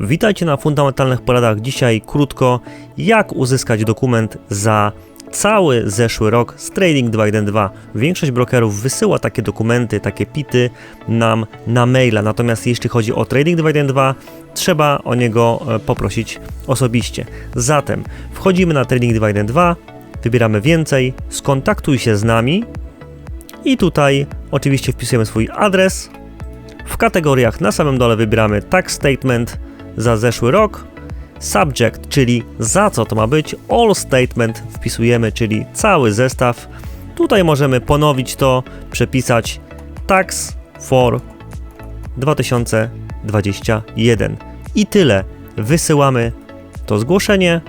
Witajcie na fundamentalnych poradach. Dzisiaj krótko, jak uzyskać dokument za cały zeszły rok z Trading 212. Większość brokerów wysyła takie dokumenty, takie pity nam na maila. Natomiast jeśli chodzi o Trading 212, trzeba o niego e, poprosić osobiście. Zatem wchodzimy na Trading 212, wybieramy więcej, skontaktuj się z nami i tutaj oczywiście wpisujemy swój adres. W kategoriach na samym dole wybieramy tax statement za zeszły rok, subject, czyli za co to ma być, all statement wpisujemy, czyli cały zestaw. Tutaj możemy ponowić to, przepisać tax for 2021 i tyle. Wysyłamy to zgłoszenie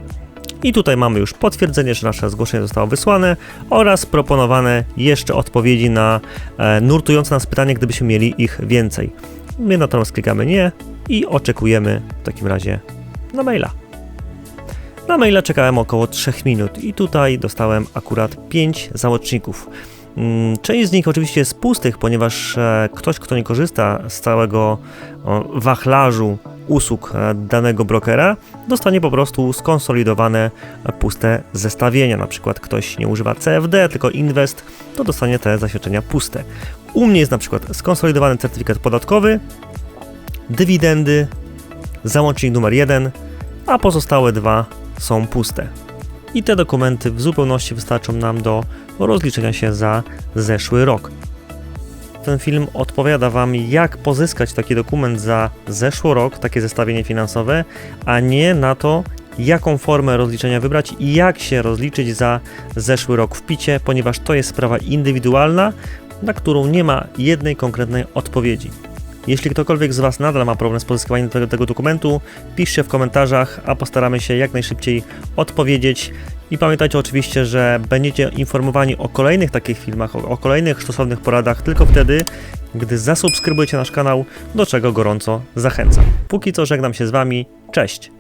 i tutaj mamy już potwierdzenie, że nasze zgłoszenie zostało wysłane oraz proponowane jeszcze odpowiedzi na e, nurtujące nas pytanie, gdybyśmy mieli ich więcej. My natomiast klikamy nie i oczekujemy w takim razie na maila. Na maila czekałem około 3 minut i tutaj dostałem akurat 5 załączników. Mm, Część z nich oczywiście jest pustych, ponieważ e, ktoś, kto nie korzysta z całego wachlarzu usług e, danego brokera, dostanie po prostu skonsolidowane e, puste zestawienia. Na przykład ktoś nie używa CFD, tylko Invest, to dostanie te zaświadczenia puste. U mnie jest na przykład skonsolidowany certyfikat podatkowy, dywidendy, załącznik numer 1, a pozostałe dwa są puste. I te dokumenty w zupełności wystarczą nam do rozliczenia się za zeszły rok. Ten film odpowiada Wam, jak pozyskać taki dokument za zeszły rok, takie zestawienie finansowe, a nie na to, jaką formę rozliczenia wybrać i jak się rozliczyć za zeszły rok w picie, ponieważ to jest sprawa indywidualna, na którą nie ma jednej konkretnej odpowiedzi. Jeśli ktokolwiek z Was nadal ma problem z pozyskiwaniem tego, tego dokumentu, piszcie w komentarzach, a postaramy się jak najszybciej odpowiedzieć. I pamiętajcie oczywiście, że będziecie informowani o kolejnych takich filmach, o, o kolejnych stosownych poradach tylko wtedy, gdy zasubskrybujecie nasz kanał, do czego gorąco zachęcam. Póki co żegnam się z Wami, cześć!